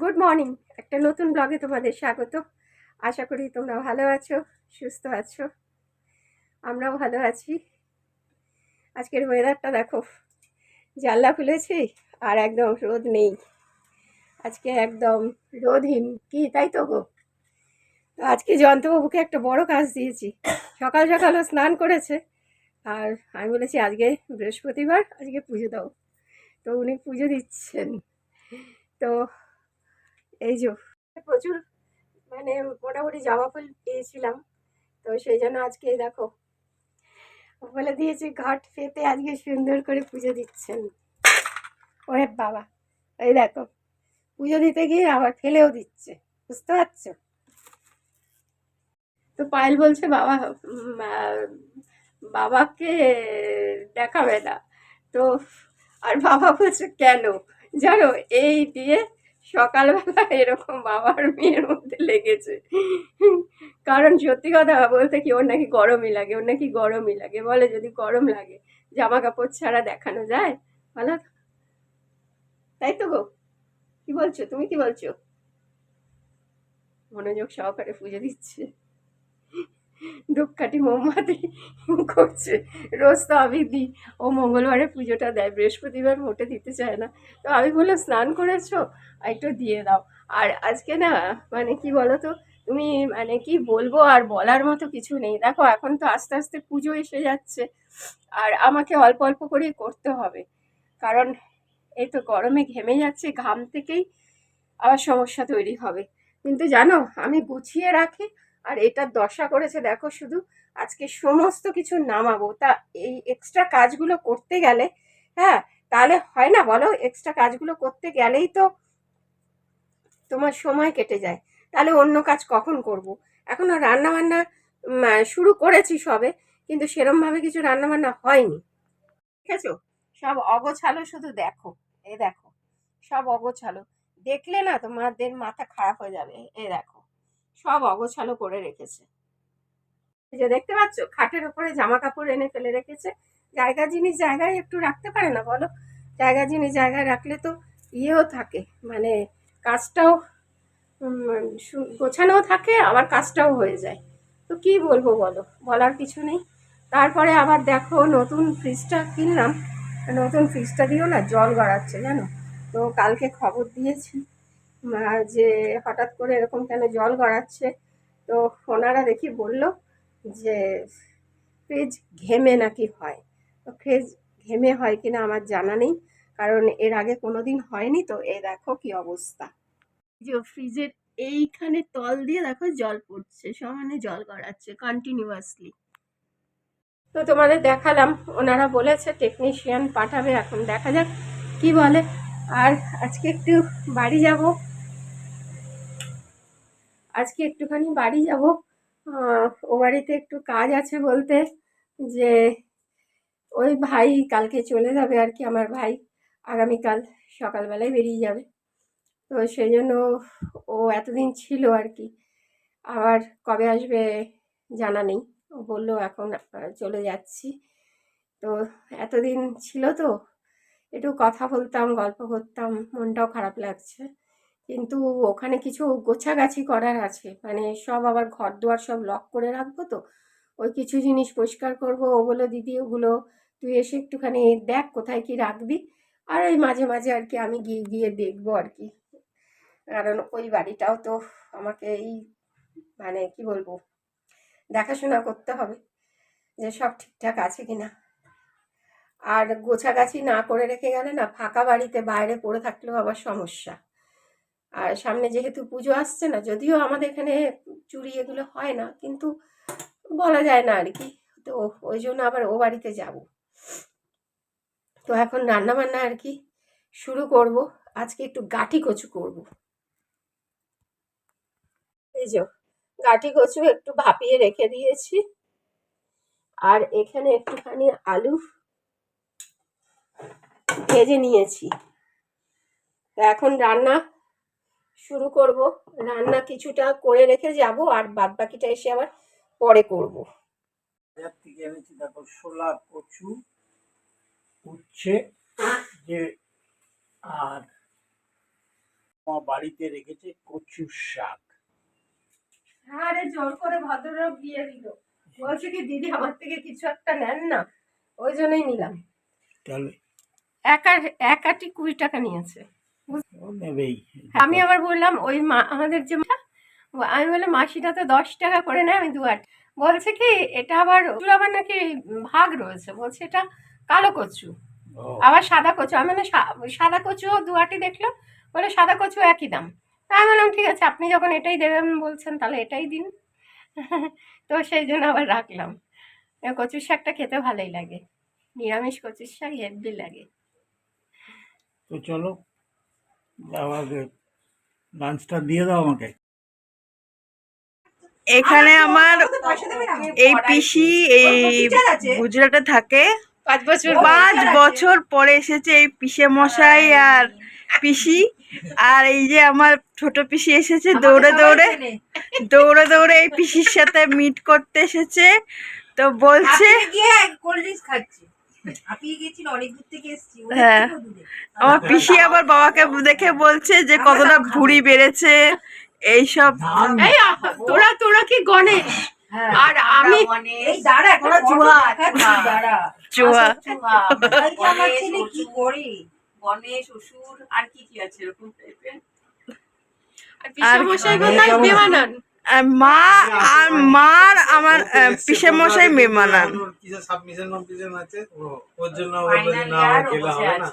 Good morning একটা নতুন ব্লগে তোমাদের স্বাগত। আশা করি তোমরা ভালো আছো, সুস্থ আছো। আমরাও ভালো আছি। আজকের ওয়েদারটা দেখো, জানলা খুলেছি আর একদম রোদ নেই। আজকে একদম রোদহীন। কি, তাই তো গো? তো আজকে জয়ন্তবাবুকে একটা বড় কাজ দিয়েছি। সকাল সকালও স্নান করেছে আর আমি বলেছি, আজকে বৃহস্পতিবার, আজকে পুজো দাও। তো উনি পুজো দিচ্ছেন। তো এই যে প্রচুর মানে মোটামুটি জামা ফুল পেয়েছিলাম তো সেই জন্য আজকে দেখো, বলে দিয়েছি ঘাট পেতে আজকে সুন্দর করে পুজো দিচ্ছেন। ওরে বাবা, এই দেখো, পুজো দিতে গিয়ে আবার ফেলেও দিচ্ছে, বুঝতে পারছ? তো পায়েল বলছে, বাবা বাবাকে দেখাবে না। তো আর বাবা বলছে, কেন? জানো, এই দিয়ে সকালবেলা এরকম বাবার মেয়ের মধ্যে লেগেছে। কারণ সত্যি কথা বলতে কি, ওর নাকি গরমই লাগে, ওর নাকি গরমই লাগে। বলে যদি গরম লাগে জামা কাপড় ছাড়া দেখানো যায়? বলো তাই তো গো। কি বলছো? তুমি কি বলছো? মনোযোগ সহকারে পুজো দিচ্ছে। ধূপকাঠি মোমবাতি করছে। রোজ তো আমি দিই। ও মঙ্গলবারে পুজোটা দেয়, বৃহস্পতিবার মোটে দিতে চায় না। তো আমি বললাম, স্নান করেছ? একটু দিয়ে দাও। আর আজকে না মানে কি বলো তো তুমি মানে কি বলব আর বলার মতো কিছু নেই। দেখো, এখন তো আস্তে আস্তে পুজো এসে যাচ্ছে। আর আমাকে অল্প অল্প করেই করতে হবে। কারণ এই তো গরমে ঘেমে যাচ্ছে, ঘাম থেকেই আবার সমস্যা তৈরি হবে। কিন্তু জানো, আমি গুছিয়ে রাখি আর এটা দশা করেছে, দেখো শুধু আজকে সমস্ত কিছু নামাবো। তা এই এক্সট্রা কাজগুলো করতে গেলে হ্যাঁ তাহলে হয় না বলো? এক্সট্রা কাজগুলো করতে গেলেই তো তোমার সময় কেটে যায়। তাহলে অন্য কাজ কখন করব? এখনও রান্না বান্না শুরু করেছি সবে, কিন্তু সেরমভাবে কিছু রান্না বান্না হয়নি। ঠিক আছে সব অগোছালো শুধু দেখো, এ দেখো, সব অগোছালো। দেখলে না তোমাদের মাথা খারাপ হয়ে যাবে, এ দেখো। সব অগোছালো করে রেখেছে। যে দেখতে পাচ্ছ, খাটের উপরে জামা কাপড় এনে ফেলে রেখেছে। জায়গা জিনিস জায়গায় একটু রাখতে পারে না, বলো? জায়গা জিনিস জায়গায় রাখলে তো ইয়েও থাকে মানে কাজটাও গোছানোও থাকে, আবার কাজটাও হয়ে যায়। তো কি বলব বলো? বলার কিছু নেই। তারপরে আবার দেখো, নতুন ফ্রিজটা কিনলাম। নতুন ফ্রিজটা দিয়েও না জল গড়াচ্ছে, জানো? তো কালকে খবর দিয়েছি। যে হঠাৎ করে এরকম কেন জল গড়াচ্ছে? তো ওনারা দেখি বলল যে, ফ্রিজ ঘেমে নাকি হয়? তো ফ্রিজ ঘেমে হয় কিনা আমার জানা নেই, কারণ এর আগে কোনোদিন হয়নি। তো এ দেখো কি অবস্থা। যে ফ্রিজের এইখানে তল দিয়ে দেখো জল পড়ছে সমানে জল গড়াচ্ছে কন্টিনিউয়াসলি তো তোমাদের দেখালাম, ওনারা বলেছে টেকনিশিয়ান পাঠাবে, এখন দেখা যাক কি বলে। আর আজকে একটু বাড়ি যাব। আজকে একটুখানি বাড়ি যাব। ও বাড়িতে একটু কাজ আছে বলতে যে ওই ভাই কালকে চলে যাবে আর কি আমার ভাই। আগামীকাল সকালবেলায় বেরিয়ে যাবে। তো সেই জন্য ও এতদিন ছিল আর কি। আবার কবে আসবে জানা নেই। ও বলল, এখন চলে যাচ্ছি। তো এতদিন ছিল তো। একটু কথা বলতাম, গল্প করতাম, মনটাও খারাপ লাগছে। কিন্তু ওখানে কিছু গোছাগাছি করার আছে। মানে সব আবার ঘর দুয়ার সব লক করে রাখব তো? ওই কিছু জিনিস পরিষ্কার করব ওগুলো দিদি, ওগুলো তুই এসে একটুখানি দেখ কোথায় কি রাখবি। আর ওই মাঝে মাঝে আর কি আমি গিয়ে গিয়ে দেখব আর কি। কারণ ওই বাড়িটাও তো আমাকে এই মানে কি বলব, দেখাশোনা করতে হবে যে সব ঠিকঠাক আছে কিনা আর গোছাগাছি না করে রেখে গেলে না, ফাঁকা বাড়িতে বাইরে পড়ে থাকলেও আবার সমস্যা। আর সামনে যেহেতু পুজো আসছে না, যদিও আমাদের এখানে চুরি এগুলো হয় না, কিন্তু বলা যায় না আর কি। তো ওই জন্য আবার ও বাড়িতে যাব। তো এখন রান্না বান্না আর কি শুরু করব। আজকে একটু গাঠি কচু করব। এই যে গাঠি কচু একটু ভাপিয়ে রেখে দিয়েছি। আর এখানে একটুখানি আলু ভেজে নিয়েছি। এখন রান্না শুরু করব। রান্না কিছুটা করে রেখে যাব আর বাদ বাকিটা এসে আবার পরে করব। বাজার থেকে এনেছি দেখো শোলা কচু উচ্ছে যে আর আমার বাড়িতে রেখেছে কচু শাক। আরে জোর করে ভদ্রলোক দিয়ে দিল। বলছে কি দিদি আমার থেকে কিছু একটা নেন না ওই জন্যই নিলাম। তাহলে একা এক আটি কুড়ি টাকা নিয়েছে। আমি আবার বললাম ওই মা আমাদের যে আমি বললাম মাসিটা তো দশ টাকা করে নেয় আমি দু আট বলছে কি এটা আবার আবার নাকি ভাগ রয়েছে? বলছে এটা কালো কচু। আবার সাদা কচু। আমি মানে সাদা কচু দু আটি দেখল? বলে সাদা কচু একই দাম। তা আমি বললাম ঠিক আছে আপনি যখন এটাই দেবেন বলছেন তাহলে এটাই দিন। তো সেই জন্য আবার রাখলাম। কচুর শাকটা খেতে ভালোই লাগে। নিরামিষ কচুর শাক হেভি লাগে। তো চলো আমাকে লাঞ্চটা দিয়ে দাও আমাকে। এখানে আমার এই পিসি এই গুজরাটে থাকে। পাঁচ বছর পাঁচ বছর পরে এসেছে এই পিসে মশাই আর। পিসি। আর এই যে আমার ছোট পিসি এসেছে দৌড়ে দৌড়ে। দৌড়ে দৌড়ে এই পিসির সাথে মিট করতে এসেছে। তো বলছে কোল্ড ড্রিঙ্কস খাচ্ছি আপনি গেছিল অনেক দূর থেকে এসেছি ওদের হ্যাঁ। আমার পিসি আবার বাবাকে দেখে বলছে যে কতটা ভুড়ি বেড়েছে এইসব। তোরা তোরা কি গণেশ? হ্যাঁ। আর আমি এই দাঁড়া একটা ওরা photo চুয়া, দেখাচ্ছি, চুয়া। দাঁড়া। চুয়া কালকে আমার ছেলে কি করে? গণেশ শ্বশুর আর কি কি আছে এরকম টাইপের আর মশাই কোথায়? বেমানান। আর মা আর মার আমার পিসে মশাই মেমানান কিসের সাবমিশন কম্পিটিশন আছে? ওর জন্য না আমার হবে না।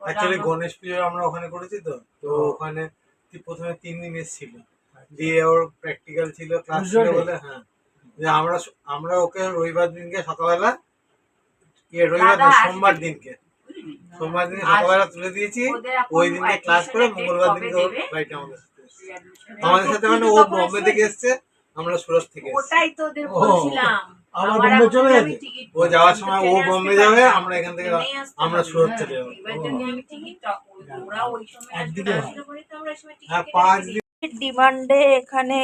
অ্যাকচুয়ালি গণেশ পুজো আমরা ওখানে করেছি তো। তো ওখানে প্রথমে তিন দিন এসেছিল। দিয়ে ওর প্র্যাকটিক্যাল ছিল ক্লাস ছিল বলে হ্যাঁ। যে আমরা আমরা ওকে রবিবার দিনকে সকালবেলা ইয়ে রবিবার না সোমবার দিনকে। সোমবার দিনকে সকালবেলা তুলে দিয়েছি ওই দিনকে ক্লাস করে মঙ্গলবার দিনকে ওর ফ্লাইটে আমাদের সাথে আমাদের সাথে মানে ও বম্বে থেকে এসছে। আমরা সুরত থেকে ওটাই তো ওদের বলছিলাম। আমার বোম্বে চলে? টিকিট ও যাওয়ার সময় ও বম্বে যাবে আমরা এখান থেকে আমরা সুরত চলে যাব। হ্যাঁ ডিমান্ডে এখানে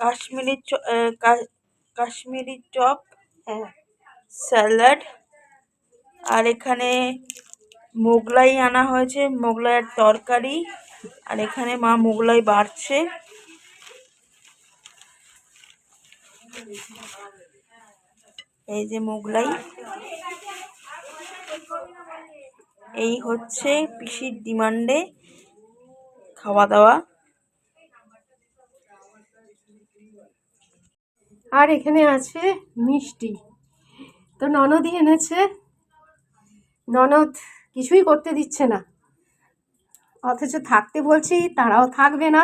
কাশ্মীরি চ- আহ, কা- কাশ্মীরি চপ স্যালাড আর এখানে মোগলাই আনা হয়েছে মোগলাইয়ের তরকারি আর এখানে মা মোগলাই বাড়ছে। এই যে মোগলাই। এই হচ্ছে পিসির ডিমান্ডে খাওয়া দাওয়া। আর এখানে আছে মিষ্টি। তো ননদই এনেছে। ননদ কিছুই করতে দিচ্ছে না। অথচ থাকতে বলছি, তারাও থাকবে না।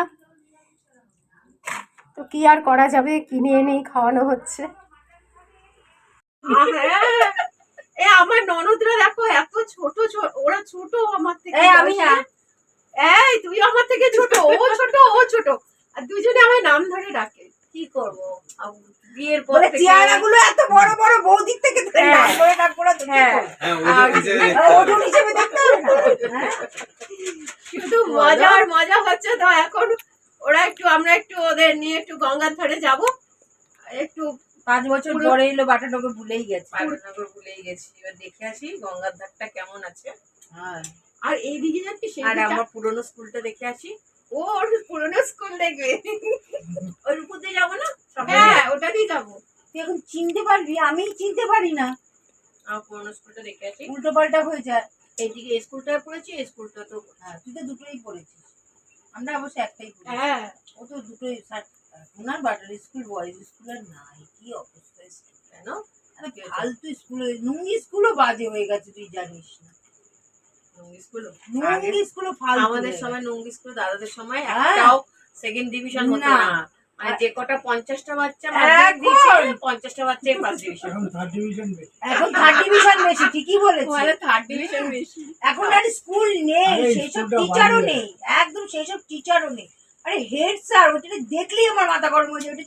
কি আর করা যাবে? কিনে এনেই খাওয়ানো হচ্ছে। এ আমার ননদরা দেখো এত ছোট ছোট ওরা ছোট আমার থেকে আমি না। এই তুই আমার থেকে ছোট ও ছোট ও ছোট। আর দুজনে আমার নাম ধরে ডাকে। কি করব? আব- বিয়ের পর বলে থেকে চেহারা গুলো এত বড় বড় বৌদিক থেকে ধরে হ্যাঁ। নাম করে ডাকবো না তো কি হ্যাঁ। হ্যাঁ ওজন হিসেবে দেখতে হ্যাঁ? মজার মজা হচ্ছে তো এখন আমরা একটু ওদের নিয়ে একটু গঙ্গার ধারে যাব। একটু পাঁচ বছর পরে এলো বাটানগর ভুলেই গেছে। পাটনাগর ভুলেই গেছি। এবার দেখে আসি গঙ্গার ধারটা কেমন আছে। হ্যাঁ। আর এইদিকে যাচ্ছি সেই আর আমার পুরনো স্কুলটা দেখে আসি। ওর পুরোনো স্কুল দেখবে। ওই উপর দিয়ে যাব না? হ্যাঁ ওটা দিয়ে যাব। তুই এখন চিনতে পারবি? আমি চিনতে পারি না। আমার পুরনো স্কুলটা দেখে আসি। উল্টো পাল্টা হয়ে যায়। এইদিকে এই স্কুলটায় পড়েছি স্কুলটা তো হ্যাঁ তুই তো দুটোই পড়েছিস। আমরা অবশ্য একটাই হ্যাঁ। ও তো দুটোই ওনার বাটার স্কুল বয়েজ স্কুল আর নাই কি অবস্থা কেন? ফালতু স্কুল নুঙ্গি স্কুলও বাজে হয়ে গেছে তুই জানিস না। আমাদের সময় নুঙ্গি স্কুল দাদাদের সময় হ্যাঁ। একটাও সেকেন্ড ডিভিশন হতো না। মানে যে কটা পঞ্চাশটা বাচ্চা এখন। পঞ্চাশটা বাচ্চাই ফার্স্ট ডিভিশন এখন থার্ড ডিভিশন বেশি। ঠিকই বলেছি থার্ড ডিভিশন বেশি। এখন আর স্কুল নেই টিচারও নেই একদম টিচারও নেই। আরে হেড স্যার ওটা দেখলেই আমার মাথা গরম হয়ে যায় ওটা